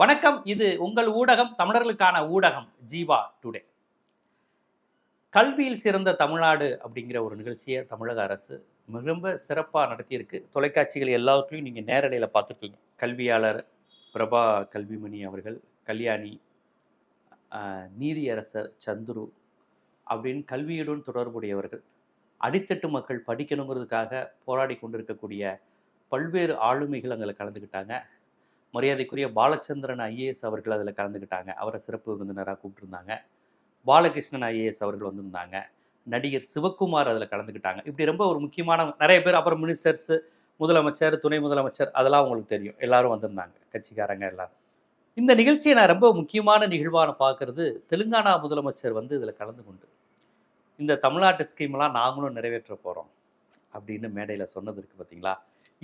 வணக்கம். இது உங்கள் ஊடகம் தமிழர்களுக்கான ஊடகம் ஜீவா டுடே. கல்வியில் சிறந்த தமிழ்நாடு அப்படிங்கிற ஒரு நிகழ்ச்சியை தமிழக அரசு மிகவும் சிறப்பாக நடத்தியிருக்கு. தொலைக்காட்சிகள் எல்லாத்துலேயும் நீங்கள் நேரலையில் பார்த்துருக்கீங்க. கல்வியாளர் பிரபா கல்விமணி அவர்கள் கல்யாணி நீதியரசர் சந்துரு அப்படின்னு கல்வியுடன் தொடர்புடையவர்கள் அடித்தட்டு மக்கள் படிக்கணுங்கிறதுக்காக போராடி கொண்டிருக்கக்கூடிய பல்வேறு ஆளுமைகள் அங்கே கலந்துக்கிட்டாங்க மரியாதைக்குரிய பாலச்சந்திரன் ஐஏஎஸ் அவர்கள் அதில் கலந்துக்கிட்டாங்க. அவரை சிறப்பு விருந்தினராக கூப்பிட்டுருந்தாங்க. பாலகிருஷ்ணன் ஐஏஎஸ் அவர்கள் வந்திருந்தாங்க. நடிகர் சிவக்குமார் அதில் கலந்துக்கிட்டாங்க. இப்படி ரொம்ப ஒரு முக்கியமான நிறைய பேர் அப்புறம் மினிஸ்டர்ஸு முதலமைச்சர் துணை முதலமைச்சர் அதெல்லாம் உங்களுக்கு தெரியும். எல்லாரும் வந்திருந்தாங்க. கட்சிக்காரங்க எல்லாரும் இந்த நிகழ்ச்சியை நான் ரொம்ப முக்கியமான நிகழ்வான பார்க்குறது தெலுங்கானா முதலமைச்சர் வந்து இதில் கலந்து கொண்டு இந்த தமிழ்நாட்டு ஸ்கீம்லாம் நாங்களும் நிறைவேற்ற போகிறோம் அப்படின்னு மேடையில் சொன்னது இருக்குது பார்த்தீங்களா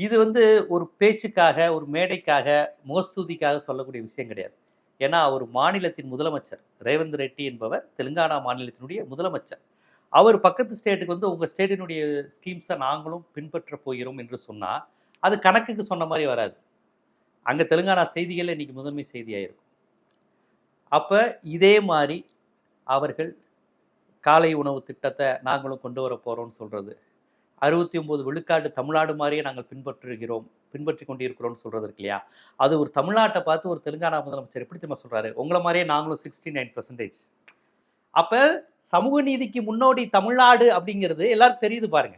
இது வந்து ஒரு பேச்சுக்காக ஒரு மேடைக்காக முகஸ்துதிக்காக சொல்லக்கூடிய விஷயம் கிடையாது. ஏன்னா அவர் மாநிலத்தின் முதலமைச்சர். ரேவந்த் ரெட்டி என்பவர் தெலுங்கானா மாநிலத்தினுடைய முதலமைச்சர். அவர் பக்கத்து ஸ்டேட்டுக்கு வந்து உங்கள் ஸ்டேட்டினுடைய ஸ்கீம்ஸை நாங்களும் பின்பற்ற போகிறோம் என்று சொன்னால் அது கணக்குக்கு சொன்ன மாதிரி வராது. அங்கே தெலுங்கானா செய்திகளே இன்றைக்கி முதன்மை செய்தியாக இருக்கும் அப்போ இதே மாதிரி அவர்கள் காலை உணவு திட்டத்தை நாங்களும் கொண்டு வர போகிறோம்னு சொல்கிறது அறுபத்தி ஒம்பது விழுக்காடு தமிழ்நாடு மாதிரியே நாங்கள் பின்பற்றுகிறோம் பின்பற்றி கொண்டிருக்கிறோம்னு சொல்கிறது இருக்கு இல்லையா? அது ஒரு தமிழ்நாட்டை பார்த்து ஒரு தெலுங்கானா முதலமைச்சர் எப்படி தெரியுமா சொல்கிறாரு உங்களை மாதிரியே நாங்களும் சிக்ஸ்டி நைன் பர்சன்டேஜ் அப்போ சமூக நீதிக்கு முன்னோடி தமிழ்நாடு அப்படிங்கிறது எல்லாருக்கும் தெரியுது பாருங்க.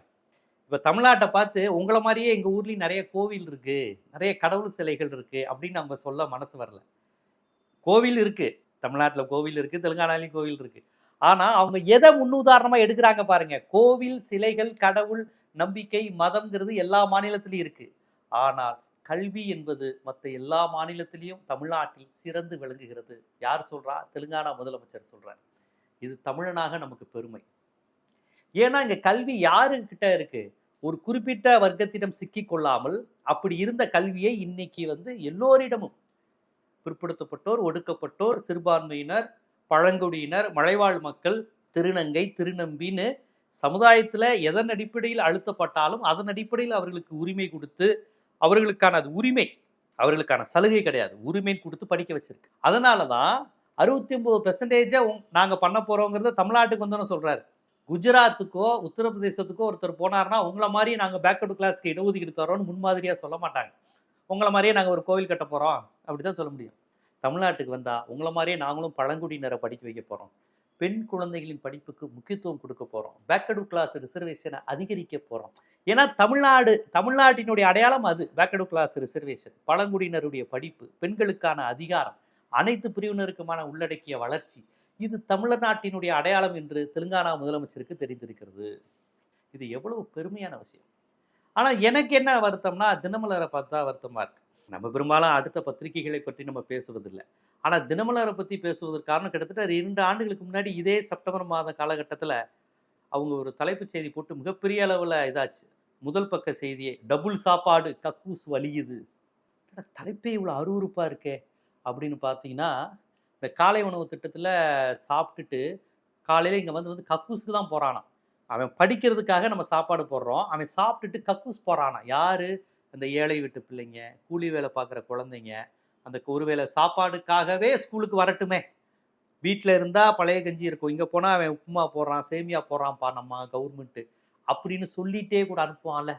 இப்போ தமிழ்நாட்டை பார்த்து உங்களை மாதிரியே எங்கள் ஊர்லேயும் நிறைய கோவில் இருக்குது நிறைய கடவுள் சிலைகள் இருக்குது அப்படின்னு நம்ம சொல்ல மனசு வரல. கோவில் இருக்குது தமிழ்நாட்டில் கோவில் இருக்குது தெலுங்கானாலையும் கோவில் இருக்குது ஆனால் அவங்க எதை முன்னுதாரணமாக எடுக்கிறாங்க பாருங்க. கோவில் சிலைகள் கடவுள் நம்பிக்கை மதம்ங்கிறது எல்லா மாநிலத்திலையும் இருக்கு. ஆனால் கல்வி என்பது மற்ற எல்லா மாநிலத்திலையும் தமிழ்நாட்டில் சிறந்து விளங்குகிறது. யார் சொல்றா? தெலுங்கானா முதலமைச்சர் சொல்றார். இது தமிழனாக நமக்கு பெருமை. ஏன்னா இங்க கல்வி யாருக்கிட்ட இருக்கு? ஒரு குறிப்பிட்ட வர்க்கத்திடம் சிக்கிக் கொள்ளாமல் அப்படி இருந்த கல்வியை இன்னைக்கு வந்து எல்லோரிடமும் பிற்படுத்தப்பட்டோர் ஒடுக்கப்பட்டோர் சிறுபான்மையினர் பழங்குடியினர் மலைவாழ் மக்கள் திருநங்கை திருநம்பின்னு சமுதாயத்தில் எதன் அடிப்படையில் அழுத்தப்பட்டாலும் அதன் அடிப்படையில் அவர்களுக்கு உரிமை கொடுத்து அவர்களுக்கான அது உரிமை அவர்களுக்கான சலுகை கிடையாது. உரிமை கொடுத்து படிக்க வச்சிருக்கு. அதனால தான் அறுபத்தி ஒன்பது பெர்சன்டேஜை நாங்கள் பண்ண போகிறோங்கிறத தமிழ்நாட்டுக்கு வந்தோன்னு சொல்கிறாரு குஜராத்துக்கோ உத்தரப்பிரதேசத்துக்கோ ஒருத்தர் போனார்னா உங்களை மாதிரி நாங்கள் பேக்வர்டு கிளாஸ்க்கு இடஒதுக்கீடு தரோம்னு முன்மாதிரியாக சொல்ல மாட்டாங்க. உங்களை மாதிரியே நாங்கள் ஒரு கோவில் கட்ட போகிறோம் அப்படி தான் சொல்ல முடியும். தமிழ்நாட்டுக்கு வந்தால் உங்களை மாதிரியே நாங்களும் பழங்குடியினரை படிக்க வைக்க போகிறோம் பெண் குழந்தைகளின் படிப்புக்கு முக்கியத்துவம் கொடுக்க போகிறோம் பேக்கடு கிளாஸ் ரிசர்வேஷனை அதிகரிக்க போகிறோம் ஏன்னா தமிழ்நாடு தமிழ்நாட்டினுடைய அடையாளம் அது. பேக்கடு கிளாஸ் ரிசர்வேஷன் பழங்குடியினருடைய படிப்பு பெண்களுக்கான அதிகாரம் அனைத்து பிரிவினருக்குமான உள்ளடக்கிய வளர்ச்சி இது தமிழ்நாட்டினுடைய அடையாளம் என்று தெலுங்கானா முதலமைச்சருக்கு தெரிந்திருக்கிறது. இது எவ்வளவு பெருமையான விஷயம். ஆனால் எனக்கு என்ன வருத்தம்னா தினமலரை பார்த்தா வருத்தமாக இருக்கு. நம்ம பெரும்பாலும் அடுத்த பத்திரிகைகளை பற்றி நம்ம பேசுவதில்லை. ஆனால் தினமலரை பற்றி பேசுவதற்கு காரணம் கிட்டத்தட்ட இரண்டு ஆண்டுகளுக்கு முன்னாடி இதே செப்டம்பர் மாத காலகட்டத்தில் அவங்க ஒரு தலைப்புச் செய்தி போட்டு மிகப்பெரிய அளவில் இதாச்சு. முதல் பக்க செய்தியே டபுள் சாப்பாடு கக்கூஸ் வலியுது. தலைப்பே இவ்வளோ அருவருப்பாக இருக்கே அப்படின்னு பார்த்தீங்கன்னா இந்த காலை உணவு திட்டத்தில் சாப்பிட்டுட்டு காலையில் இங்கே வந்து வந்து கக்கூஸுக்கு தான் போகிறானாம் அவன் படிக்கிறதுக்காக நம்ம சாப்பாடு போடுறோம். அவன் சாப்பிட்டுட்டு கக்கூஸ் போகிறானா யார்? அந்த ஏழை வீட்டு பிள்ளைங்க கூலி வேலை பார்க்குற குழந்தைங்க அந்த ஒருவேளை சாப்பாடுக்காகவே ஸ்கூலுக்கு வரட்டுமே. வீட்டில் இருந்தால் பழைய கஞ்சி இருக்கும். இங்கே போனால் அவன் உப்புமா போடுறான் சேமியா போடுறான்ப்பா நம்ம கவர்மெண்ட்டு அப்படின்னு சொல்லிட்டே கூட அனுப்புவான்ல.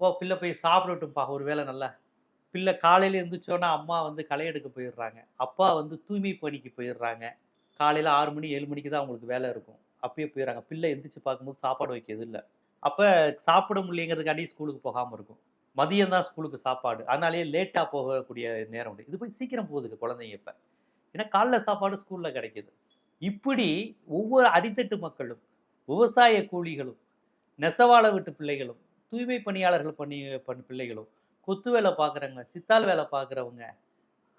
ஓ பிள்ளை போய் சாப்பிடட்டும்ப்பா ஒரு வேளை நல்லா. பிள்ளை காலையில் எழுந்திரிச்சோன்னா அம்மா வந்து களை எடுக்க போயிடுறாங்க. அப்பா வந்து தூய்மை பணிக்கு போயிடுறாங்க. காலையில் ஆறு மணி ஏழு மணிக்கு தான் அவங்களுக்கு வேலை இருக்கும். அப்பயே போயிடுறாங்க. பிள்ளை எந்திரிச்சு பார்க்கும்போது சாப்பாடு வைக்கிறது இல்லை. அப்போ சாப்பிட முடியங்கிறதுக்காண்டி ஸ்கூலுக்கு போகாமல் இருக்கும். மதியம் தான் ஸ்கூலுக்கு சாப்பாடு. அதனாலேயே லேட்டாக போகக்கூடிய நேரம் உண்டு. இது போய் சீக்கிரம் போகுதுங்க குழந்தைங்க இப்போ. ஏன்னா காலைல சாப்பாடு ஸ்கூலில் கிடைக்குது. இப்படி ஒவ்வொரு அடித்தட்டு மக்களும் விவசாய கூலிகளும் நெசவாள வீட்டு பிள்ளைகளும் தூய்மை பணியாளர்கள் பணி பணி பிள்ளைகளும் கொத்து வேலை பார்க்குறவங்க சித்தாள் வேலை பார்க்குறவங்க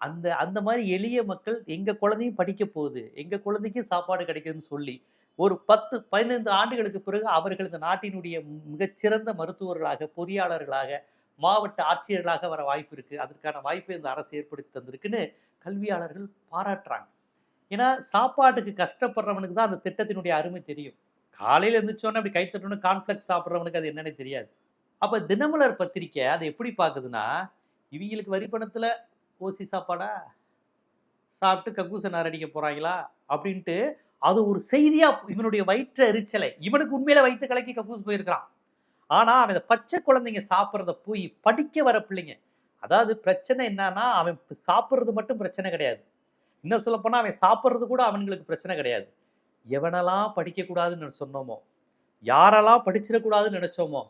அந்த அந்த மாதிரி எளிய மக்கள் எங்கள் குழந்தையும் படிக்க போகுது. எங்கள் குழந்தைக்கும் சாப்பாடு கிடைக்குதுன்னு சொல்லி ஒரு பத்து பதினைந்து ஆண்டுகளுக்கு பிறகு அவர்கள் இந்த நாட்டினுடைய மிகச்சிறந்த மருத்துவர்களாக பொறியாளர்களாக மாவட்ட ஆட்சியர்களாக வர வாய்ப்பு இருக்குது அதற்கான வாய்ப்பை இந்த அரசு ஏற்படுத்தி தந்திருக்குன்னு கல்வியாளர்கள் பாராட்டுறாங்க. ஏன்னா சாப்பாட்டுக்கு கஷ்டப்படுறவனுக்கு தான் அந்த திட்டத்தினுடைய அருமை தெரியும். காலையில் எழுந்திரிச்சோன்னே அப்படி கைத்தட்டோன்னு கான்ஃப்ளெக்ஸ் சாப்பிட்றவனுக்கு அது என்னன்னே தெரியாது. அப்போ தினமலர் பத்திரிக்கை அதை எப்படி பார்க்குதுன்னா இவங்களுக்கு வரி பணத்தில் ஓசி சாப்பாடா? சாப்பிட்டு கக்கூச நாரடிக்க போகிறாங்களா அப்படின்ட்டு அது ஒரு செய்தியாக இவனுடைய வயிற்று எரிச்சலை இவனுக்கு உண்மையில வயிற்று கலக்கி கக்கூஸ் போயிருக்கிறான். ஆனால் அவன் இந்த பச்சை குழந்தைங்க சாப்பிட்றத போய் படிக்க வர பிள்ளைங்க. அதாவது பிரச்சனை என்னன்னா அவன் சாப்பிட்றது மட்டும் பிரச்சனை கிடையாது. இன்னும் சொல்ல அவன் சாப்பிட்றது கூட அவனுங்களுக்கு பிரச்சனை கிடையாது. எவனெல்லாம் படிக்கக்கூடாதுன்னு சொன்னோமோ யாரெல்லாம் படிச்சிடக்கூடாதுன்னு நினச்சோமோ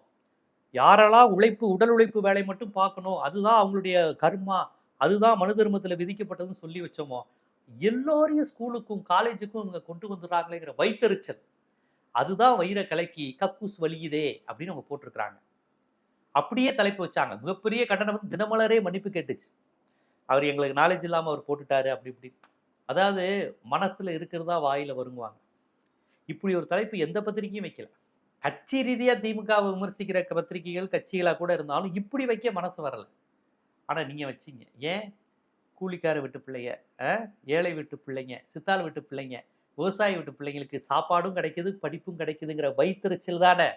யாரெல்லாம் உழைப்பு உடல் உழைப்பு வேலை மட்டும் பார்க்கணும் அதுதான் அவங்களுடைய கர்மா அதுதான் மனு தர்மத்தில் விதிக்கப்பட்டதுன்னு சொல்லி வச்சோமோ எல்லோரையும் ஸ்கூலுக்கும் காலேஜுக்கும் இவங்க கொண்டு வந்துடுறாங்களேங்கிற வைத்தறிச்சல். அதுதான் வயிற கலக்கி கக்கூஸ் வலியுதே அப்படின்னு அவங்க போட்டிருக்கிறாங்க. அப்படியே தலைப்பு வச்சாங்க. மிகப்பெரிய கண்டனம் வந்து தினமலரே மன்னிப்பு கேட்டுச்சு. அவர் எங்களுக்கு நாலேஜ் இல்லாமல் அவர் போட்டுட்டாரு அப்படி இப்படி. அதாவது மனசில் இருக்கிறதா வாயில் வருங்குவாங்க. இப்படி ஒரு தலைப்பு எந்த பத்திரிக்கையும் வைக்கல. கட்சி ரீதியாக திமுகவை விமர்சிக்கிற பத்திரிகைகள் கட்சிகளாக கூட இருந்தாலும் இப்படி வைக்க மனசு வரல. ஆனால் நீங்கள் வச்சீங்க. ஏன்? கூலிக்கார வீட்டு பிள்ளைங்க ஏழை வீட்டு பிள்ளைங்க சித்தாள் வீட்டு பிள்ளைங்க விவசாய வீட்டு பிள்ளைங்களுக்கு சாப்பாடும் கிடைக்குது படிப்பும் கிடைக்குதுங்கிற வைத்திருச்சல் தானே.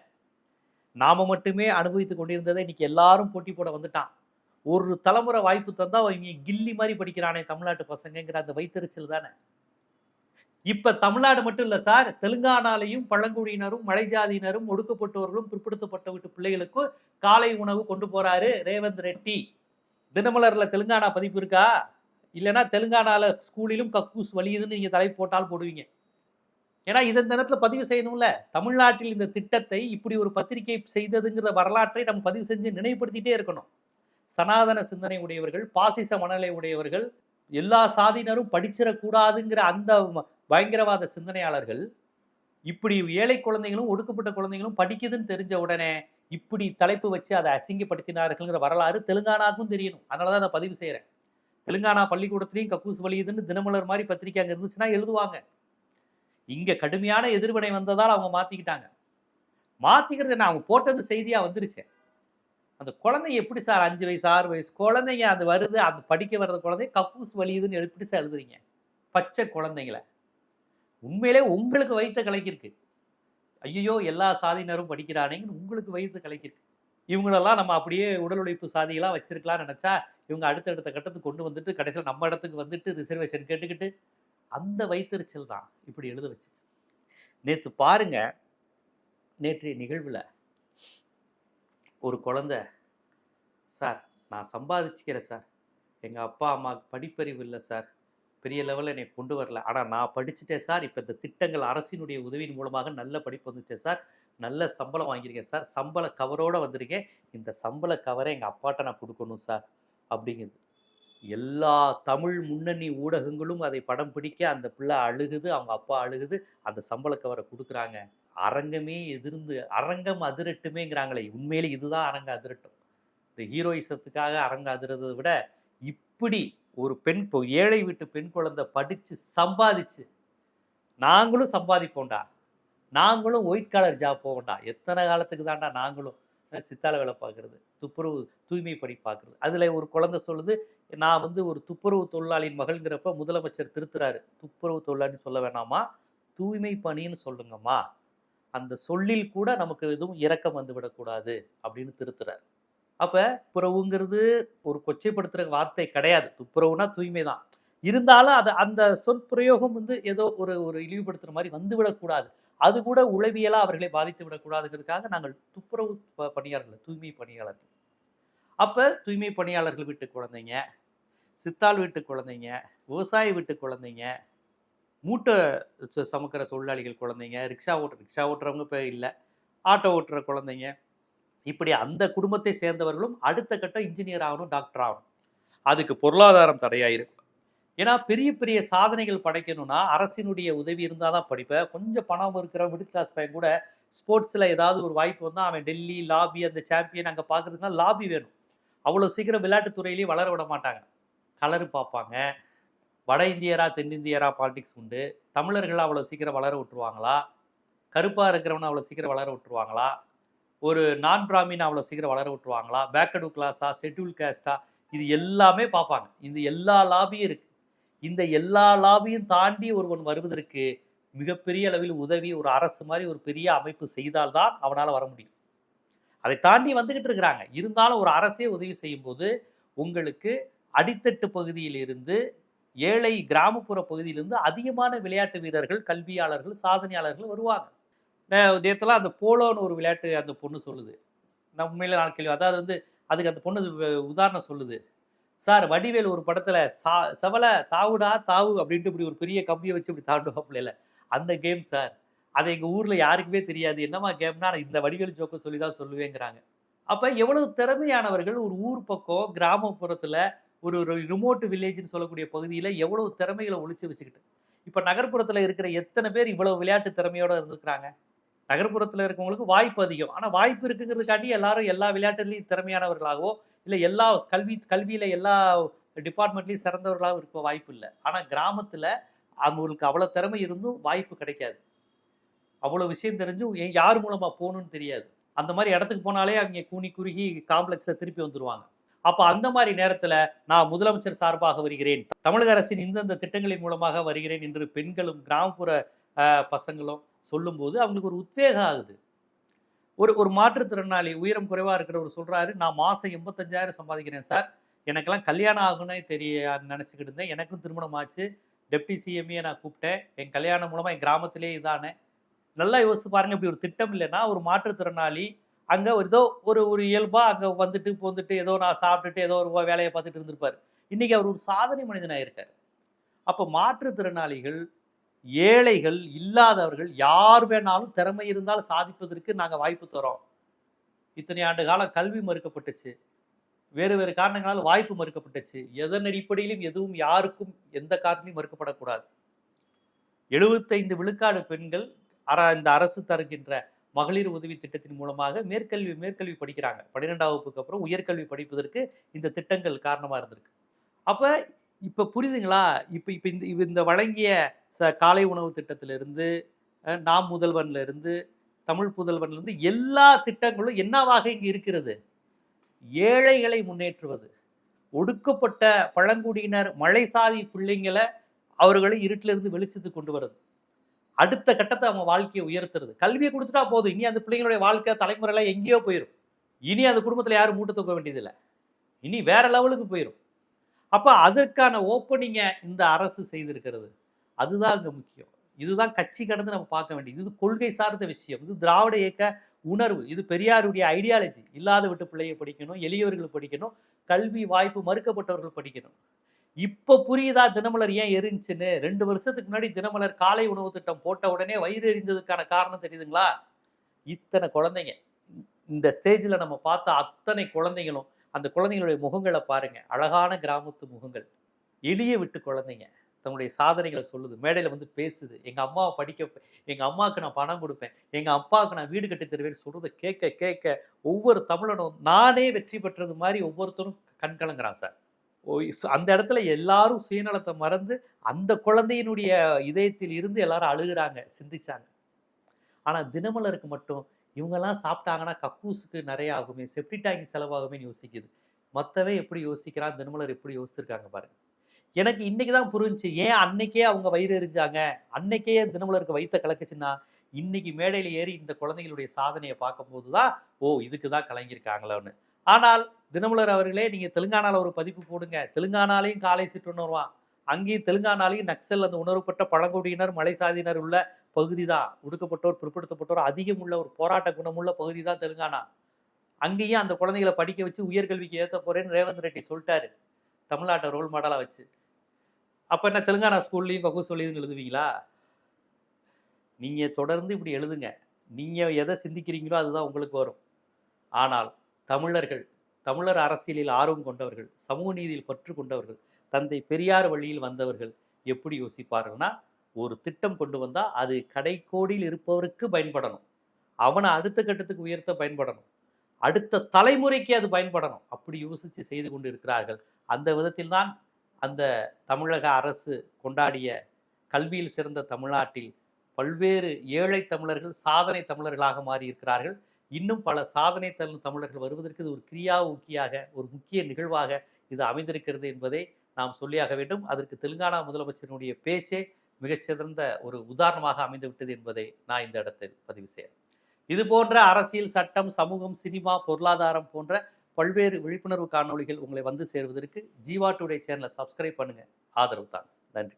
நாம மட்டுமே அனுபவித்து கொண்டிருந்ததை இன்னைக்கு எல்லாரும் போட்டி போட வந்துட்டான். ஒரு தலைமுறை வாய்ப்பு தந்தால் அவங்க கில்லி மாதிரி படிக்கிறானே தமிழ்நாட்டு பசங்கங்கிற அந்த வைத்தறிச்சல் தானே. இப்போ தமிழ்நாடு மட்டும் இல்லை சார் தெலுங்கானாலையும் பழங்குடியினரும் மலைஜாதியினரும் ஒடுக்கப்பட்டவர்களும் பிற்படுத்தப்பட்ட வீட்டு பிள்ளைகளுக்கு காலை உணவு கொண்டு போறாரு ரேவந்த் ரெட்டி. தினமலரில் தெலுங்கானா பதிப்பு இருக்கா? இல்லைன்னா தெலுங்கானாவில் ஸ்கூலிலும் கக்கூஸ் வலியுதுன்னு நீங்கள் தலை போட்டால் போடுவீங்க. ஏன்னா இதன் தினத்தில் பதிவு செய்யணும்ல. தமிழ்நாட்டில் இந்த திட்டத்தை இப்படி ஒரு பத்திரிகை செய்ததுங்கிற வரலாற்றை நம்ம பதிவு செஞ்சு நினைவுபடுத்திட்டே இருக்கணும். சனாதன சிந்தனை உடையவர்கள் பாசிச மனநிலை உடையவர்கள் எல்லா சாதியினரும் படிச்சிடக்கூடாதுங்கிற அந்த பயங்கரவாத சிந்தனையாளர்கள் இப்படி ஏழை குழந்தைகளும் ஒடுக்கப்பட்ட குழந்தைகளும் படிக்குதுன்னு தெரிஞ்ச உடனே இப்படி தலைப்பு வச்சு அதை அசிங்கப்படுத்தினார்கள்ங்கிற வரலாறு தெலுங்கானாவுக்கும் தெரியணும். அதனால தான் அதை பதிவு செய்கிறேன் தெலுங்கானா பள்ளிக்கூடத்துலையும் கக்கூஸ் வலியுதுன்னு தினமலர் மாதிரி பத்திரிக்கை அங்கே இருந்துச்சுன்னா எழுதுவாங்க. இங்கே கடுமையான எதிர்வினை வந்ததால் அவங்க மாற்றிக்கிட்டாங்க மாற்றிக்கிறது நான் அவங்க போட்டது செய்தியாக வந்துருச்சு. அந்த குழந்தை எப்படி சார் அஞ்சு வயசு ஆறு வயசு குழந்தைங்க அது வருது அது படிக்க வர்ற குழந்தை கக்கூஸ் வலியுதுன்னு எப்படி சார் எழுதுறீங்க. பச்சை குழந்தைங்கள. உண்மையிலே உங்களுக்கு வைத்த கலைக்கிருக்கு. ஐயோ எல்லா சாதியினரும் படிக்கிறானேங்கன்னு உங்களுக்கு வயிற்று கலைக்கிருக்கு. இவங்களெல்லாம் நம்ம அப்படியே உடல் உழைப்பு சாதிகளாக வச்சிருக்கலாம்னு நினச்சா இவங்க அடுத்தடுத்த கட்டத்துக்கு கொண்டு வந்துட்டு கடைசியில் நம்ம இடத்துக்கு வந்துட்டு ரிசர்வேஷன் கேட்டுக்கிட்டு அந்த வைத்தறிச்சல் தான் இப்படி எழுத வச்சுச்சு. நேற்று பாருங்க நேற்றைய நிகழ்வில் ஒரு குழந்தை சார் நான் சம்பாதிச்சுக்கிறேன் சார். எங்கள் அப்பா அம்மாவுக்கு படிப்பறிவு இல்லை சார். பெரிய லெவலில் என்னை கொண்டு வரல. ஆனால் நான் படிச்சுட்டேன் சார். இப்போ இந்த திட்டங்கள் அரசினுடைய உதவியின் மூலமாக நல்ல படிப்பு வந்துச்சேன் சார். நல்ல சம்பளம் வாங்கியிருக்கேன் சார். சம்பள கவரோடு வந்திருக்கேன். இந்த சம்பள கவரை எங்கள் அப்பாட்ட நான் கொடுக்கணும் சார். அப்படிங்குது. எல்லா தமிழ் முன்னணி ஊடகங்களும் அதை படம் பிடிக்க அந்த பிள்ளை அழுகுது அவங்க அப்பா அழுகுது அந்த சம்பள கவரை கொடுக்குறாங்க. அரங்கமே எதிர்ந்து அரங்கம் அதிரட்டுமேங்கிறாங்களே உண்மையிலே இதுதான் அரங்க அதிரட்டும். இந்த ஹீரோயிசத்துக்காக அரங்க அதிரதை விட இப்படி ஒரு பெண் ஏழை வீட்டு பெண் குழந்தை படித்து சம்பாதிச்சு நாங்களும் சம்பாதிப்போம்டா. நாங்களும் ஒயிட் காலர் ஜாப் போவோம்டா. எத்தனை காலத்துக்கு தான்டா நாங்களும் சித்தால வேலை பார்க்கறது துப்புரவு தூய்மை பணி பார்க்கறது. அதில் ஒரு குழந்தை சொல்லுது நான் வந்து ஒரு துப்புரவு தொழிலாளியின் மகள்ங்கிறப்ப முதலமைச்சர் திருத்துறாரு. துப்புரவு தொழிலாளின்னு சொல்ல வேணாமா? தூய்மை பணின்னு சொல்லுங்கம்மா. அந்த சொல்லில் கூட நமக்கு எதுவும் இரக்கம் வந்து விடக்கூடாது அப்படின்னு திருத்துறாரு. அப்போ துப்புரவுங்கிறது ஒரு கொச்சைப்படுத்துகிற வார்த்தை கிடையாது. துப்புரவுனா தூய்மை தான். இருந்தாலும் அது அந்த சொற்பிரயோகம் வந்து ஏதோ ஒரு ஒரு இழிவுபடுத்துகிற மாதிரி வந்து விடக்கூடாது. அது கூட உளவியலாக அவர்களை பாதித்து விடக்கூடாதுங்கிறதுக்காக நாங்கள் துப்புரவு ப- பணியாளர்கள் தூய்மை பணியாளர்கள். அப்போ தூய்மை பணியாளர்கள் வீட்டு குழந்தைங்க சித்தாள் வீட்டு குழந்தைங்க விவசாய வீட்டு குழந்தைங்க மூட்டை சு- சமக்கிற தொழிலாளிகள் குழந்தைங்க ரிக்ஷா ஓட்டுற ரிக்ஷா ஓட்டுறவங்க இப்போ இல்லை ஆட்டோ ஓட்டுற குழந்தைங்க. இப்படி அந்த குடும்பத்தை சேர்ந்தவர்களும் அடுத்த கட்டம் இன்ஜினியர் ஆகணும் டாக்டர் ஆகணும். அதுக்கு பொருளாதாரம் தடையாயிருக்கும் ஏன்னா பெரிய பெரிய சாதனைகள் படைக்கணும்னா அரசினுடைய உதவி இருந்தால் தான் படிப்பேன். கொஞ்சம் பணம் இருக்கிற மிடில் கிளாஸ் பையன் கூட ஸ்போர்ட்ஸில் ஏதாவது ஒரு வாய்ப்பு வந்தால் அவன் டெல்லி லாபி அந்த சாம்பியன் அங்கே பார்க்குறதுனா லாபி வேணும். அவ்வளோ சீக்கிரம் விளையாட்டுத்துறையிலேயே வளர விட மாட்டாங்க. கலரு பார்ப்பாங்க. வட இந்தியரா தென்னிந்தியரா பாலிடிக்ஸ் உண்டு. தமிழர்கள் அவ்வளோ சீக்கிரம் வளர விட்டுருவாங்களா? கருப்பாக இருக்கிறவனை அவ்வளோ சீக்கிரம் வளர விட்டுருவாங்களா? ஒரு நான் பிராமின் அவ்வளோ சீக்கிரம் வளர விட்டுருவாங்களா? பேக்கடு கிளாஸா ஷெட்யூல் கேஸ்டா இது எல்லாமே பார்ப்பாங்க. இது எல்லா லாபியும் இருக்குது இந்த எல்லா லாபியும் தாண்டி ஒருவன் வருவதற்கு மிகப்பெரிய அளவில் உதவி ஒரு அரசு மாதிரி ஒரு பெரிய அமைப்பு செய்தால்தான் அவனால் வர முடியும். அதை தாண்டி வந்துகிட்டு இருக்கிறாங்க. இருந்தாலும் ஒரு அரசே உதவி செய்யும் போது உங்களுக்கு அடித்தட்டு பகுதியிலிருந்து ஏழை கிராமப்புற பகுதியிலிருந்து அதிகமான விளையாட்டு வீரர்கள் கல்வியாளர்கள் சாதனையாளர்கள் வருவாங்க. நேரத்தில் அந்த போலோன்னு ஒரு விளையாட்டு அந்த பொண்ணு சொல்லுது. நான் உண்மையில நான் கேள்வி அதாவது வந்து அதுக்கு அந்த பொண்ணு உதாரணம் சொல்லுது. சார் வடிவேல் ஒரு படத்தில் சா செவல தாவுடா தாவு அப்படின்ட்டு இப்படி ஒரு பெரிய கம்பியை வச்சு இப்படி தாண்டுவாப்புல அந்த கேம் சார். அதை எங்கள் ஊரில் யாருக்குமே தெரியாது. என்னமா கேம்னா நான் இந்த வடிவேல் ஜோக்கை சொல்லி தான் சொல்லுவேங்கிறாங்க. அப்போ எவ்வளவு திறமையானவர்கள் ஒரு ஊர் பக்கம் கிராமப்புறத்தில் ஒரு ரிமோட் வில்லேஜ்னு சொல்லக்கூடிய பகுதியில் எவ்வளவு திறமைகளை ஒழிச்சு வச்சுக்கிட்டு. இப்போ நகர்ப்புறத்தில் இருக்கிற எத்தனை பேர் இவ்வளவு விளையாட்டு திறமையோட இருந்திருக்கிறாங்க? நகர்ப்புறத்தில் இருக்கவங்களுக்கு வாய்ப்பு அதிகம். ஆனால் வாய்ப்பு இருக்குங்கிறதுக்காண்டி எல்லாரும் எல்லா விளையாட்டுலையும் திறமையானவர்களாகவோ இல்லை எல்லா கல்வி கல்வியில் எல்லா டிபார்ட்மெண்ட்லேயும் சிறந்தவர்களாகவும் இருக்க வாய்ப்பு இல்லை. ஆனால் கிராமத்தில் அவங்களுக்கு அவ்வளோ திறமை இருந்தும் வாய்ப்பு கிடைக்காது. அவ்வளோ விஷயம் தெரிஞ்சும் யார் மூலமாக போகணும்னு தெரியாது. அந்த மாதிரி இடத்துக்கு போனாலே அவங்க கூனி குறுகி காம்ப்ளெக்ஸை திருப்பி வந்துடுவாங்க அப்போ அந்த மாதிரி நேரத்தில் நான் முதலமைச்சர் சார்பாக வருகிறேன். தமிழக அரசின் இந்தந்த திட்டங்களின் மூலமாக வருகிறேன் என்று பெண்களும் கிராமப்புற பசங்களும் சொல்லும்போது அவங்களுக்கு ஒரு உத்வேகம் ஆகுது. ஒரு ஒரு மாற்றுத்திறனாளி உயரம் குறைவாக இருக்கிறவர் சொல்கிறாரு நான் மாதம் எண்பத்தஞ்சாயிரம் சம்பாதிக்கிறேன் சார். எனக்கெல்லாம் கல்யாணம் ஆகுனே தெரிய நினச்சிக்கிட்டு இருந்தேன். எனக்கும் திருமணம் ஆச்சு. டெப்டி சிஎம்ஏ நான் கூப்பிட்டேன். என் கல்யாணம் மூலமாக என் கிராமத்திலே இதானே. நல்லா யோசிச்சு பாருங்க இப்படி ஒரு திட்டம் இல்லைன்னா ஒரு மாற்றுத்திறனாளி அங்கே ஒரு ஏதோ ஒரு ஒரு இயல்பாக அங்கே வந்துட்டு போந்துட்டு ஏதோ நான் சாப்பிட்டுட்டு ஏதோ ஒரு வேலையை பார்த்துட்டு இருந்திருப்பார். இன்றைக்கி அவர் ஒரு சாதனை மனிதனாக இருக்கார் அப்போ மாற்றுத்திறனாளிகள் ஏழைகள் இல்லாதவர்கள் யார் வேணாலும் திறமை இருந்தால் சாதிப்பதற்கு நாங்கள் வாய்ப்பு தரோம் இத்தனை ஆண்டு காலம் கல்வி மறுக்கப்பட்டுச்சு. வேறு வேறு காரணங்களால் வாய்ப்பு மறுக்கப்பட்டுச்சு. எதன் அடிப்படையிலும் எதுவும் யாருக்கும் எந்த காரணத்திலையும் மறுக்கப்படக்கூடாது. எழுபத்தைந்து விழுக்காடு பெண்கள் அர இந்த அரசு தருகின்ற மகளிர் உதவி திட்டத்தின் மூலமாக மேற்கல்வி மேற்கல்வி படிக்கிறாங்க. பன்னிரெண்டாம் வகுப்புக்கு அப்புறம் உயர்கல்வி படிப்பதற்கு இந்த திட்டங்கள் காரணமாக இருந்திருக்கு. அப்போ இப்போ புரியுதுங்களா? இப்போ இப்போ இந்த இந்த வழங்கிய ச காலை உணவு திட்டத்திலிருந்து நாம் முதல்வன்லேருந்து தமிழ் புதல்வன்லேருந்து எல்லா திட்டங்களும் என்னவாக இங்கே இருக்கிறது? ஏழைகளை முன்னேற்றுவது. ஒடுக்கப்பட்ட பழங்குடியினர் மலைசாதி பிள்ளைங்களை அவர்களை இருட்டிலிருந்து வெளிச்சத்துக்கு கொண்டு வருது அடுத்த கட்டத்தை அவங்க வாழ்க்கையை உயர்த்துறது. கல்வியை கொடுத்துட்டா போதும். இனி அந்த பிள்ளைங்களுடைய வாழ்க்கை தலைமுறையெல்லாம் எங்கேயோ போயிடும் இனி அந்த குடும்பத்தில் யாரும் மூட்டை தூக்க வேண்டியதில்லை. இனி வேற லெவலுக்கு போயிடும் அப்போ அதற்கான ஓப்பனிங்கை இந்த அரசு செய்திருக்கிறது. அதுதான் அங்கே முக்கியம். இதுதான் கட்சி கடந்து நம்ம பார்க்க வேண்டியது. இது கொள்கை சார்ந்த விஷயம். இது திராவிட இயக்க உணர்வு. இது பெரியாருடைய ஐடியாலஜி இல்லாத விட்டு பிள்ளையை படிக்கணும் எளியவர்கள் படிக்கணும் கல்வி வாய்ப்பு மறுக்கப்பட்டவர்கள் படிக்கணும். இப்போ புரியுதா தினமலர் ஏன் எரிஞ்சுன்னு? ரெண்டு வருஷத்துக்கு முன்னாடி தினமலர் காலை உணவு திட்டம் போட்ட உடனே வயிறு எரிந்ததுக்கான காரணம் தெரியுதுங்களா? இத்தனை குழந்தைங்க. இந்த ஸ்டேஜில் நம்ம பார்த்த அத்தனை குழந்தைங்களும் அந்த குழந்தைங்களுடைய முகங்களை பாருங்க. அழகான கிராமத்து முகங்கள். எளிய விட்டு குழந்தைங்க தன்னுடைய சாதனைகளை சொல்லுது. மேடையில் வந்து பேசுது. எங்க அம்மாவை படிக்க எங்கள் எங்க அம்மாவுக்கு நான் பணம் கொடுப்பேன். எங்க அப்பாவுக்கு நான் வீடு கட்டி தருவேன் சொல்றதை கேட்க கேட்க ஒவ்வொரு தமிழனும் நானே வெற்றி பெற்றது மாதிரி ஒவ்வொருத்தரும் கண் கலங்குறான் சார். ஓ, இஸ்- அந்த இடத்துல எல்லாரும் சுயநலத்தை மறந்து அந்த குழந்தையினுடைய இதயத்தில் இருந்து எல்லாரும் அழுகிறாங்க சிந்திச்சாங்க. ஆனா தினமலருக்கு மட்டும் இவங்கெல்லாம் சாப்பிட்டாங்கன்னா கக்கூஸுக்கு நிறைய ஆகுமே செப்டி டேங்க் செலவாகுமே யோசிக்குது. மற்றவே எப்படி யோசிக்கிறான்? தினமலர் எப்படி யோசிச்சிருக்காங்க பாருங்க. எனக்கு இன்னைக்கு தான் புரிஞ்சுச்சு ஏன் அன்னைக்கே அவங்க வயிறு எரிஞ்சாங்க? அன்னைக்கே தினமலருக்கு வைத்த கலக்குச்சுன்னா இன்னைக்கு மேடையில் ஏறி இந்த குழந்தைகளுடைய சாதனையை பார்க்கும்போது தான் ஓ இதுக்கு தான் கலங்கியிருக்காங்களோன்னு. ஆனால் தினமலர் அவர்களே நீங்கள் தெலுங்கானாவில் ஒரு பதிப்பு போடுங்க. தெலுங்கானாலையும் காலை சிற்றுணர்வான். அங்கேயும் தெலுங்கானாலையும் நக்சல் அந்த உணர்வுப்பட்ட பழங்குடியினர் மலைசாதியினர் உள்ள பகுதி தான் ஒடுக்கப்பட்டோர் பிற்படுத்தப்பட்டோர் அதிகம் உள்ள ஒரு போராட்ட குணமுள்ள பகுதி தான் தெலுங்கானா. அங்கேயும் அந்த குழந்தைகளை படிக்க வச்சு உயர்கல்விக்கு ஏற்ற போறேன்னு ரேவந்த் ரெட்டி சொல்லிட்டாரு. தமிழ்நாட்டை ரோல் மாடலா வச்சு. அப்ப என்ன தெலுங்கானா ஸ்கூல்லையும் ககு சொல்லிதுன்னு எழுதுவீங்களா? நீங்க தொடர்ந்து இப்படி எழுதுங்க. நீங்க எதை சிந்திக்கிறீங்களோ அதுதான் உங்களுக்கு வரும். ஆனால் தமிழர்கள் தமிழர் அரசியலில் ஆர்வம் கொண்டவர்கள் சமூக நீதியில் பற்று கொண்டவர்கள் தந்தை பெரியார் வழியில் வந்தவர்கள் எப்படி யோசிப்பார்கள்னா ஒரு திட்டம் கொண்டு வந்தால் அது கடைக்கோடியில் இருப்பவருக்கு பயன்படணும். அவனை அடுத்த கட்டத்துக்கு உயர்த்த பயன்படணும். அடுத்த தலைமுறைக்கு அது பயன்படணும். அப்படி யோசித்து செய்து கொண்டு இருக்கிறார்கள் அந்த விதத்தில் தான் அந்த தமிழக அரசு கொண்டாடிய கல்வியில் சிறந்த தமிழ்நாட்டில் பல்வேறு ஏழை தமிழர்கள் சாதனை தமிழர்களாக மாறி இருக்கிறார்கள் இன்னும் பல சாதனை தரும் தமிழர்கள் வருவதற்கு இது ஒரு கிரியா ஊக்கியாக ஒரு முக்கிய நிகழ்வாக இது அமைந்திருக்கிறது என்பதை நாம் சொல்லியாக வேண்டும். அதற்கு தெலுங்கானா முதலமைச்சரினுடைய பேச்சே மிகச்சிறந்த ஒரு உதாரணமாக அமைந்து விட்டது என்பதை நான் இந்த இடத்தில் பதிவு செய்கிறேன். இது போன்ற அரசியல் சட்டம் சமூகம் சினிமா பொருளாதாரம் போன்ற பல்வேறு விழிப்புணர்வு காணொளிகள் உங்களை வந்து சேர்வதற்கு ஜீவா டுடே சேனலை சப்ஸ்கிரைப் பண்ணுங்க. ஆதரவு தாங்க நன்றி.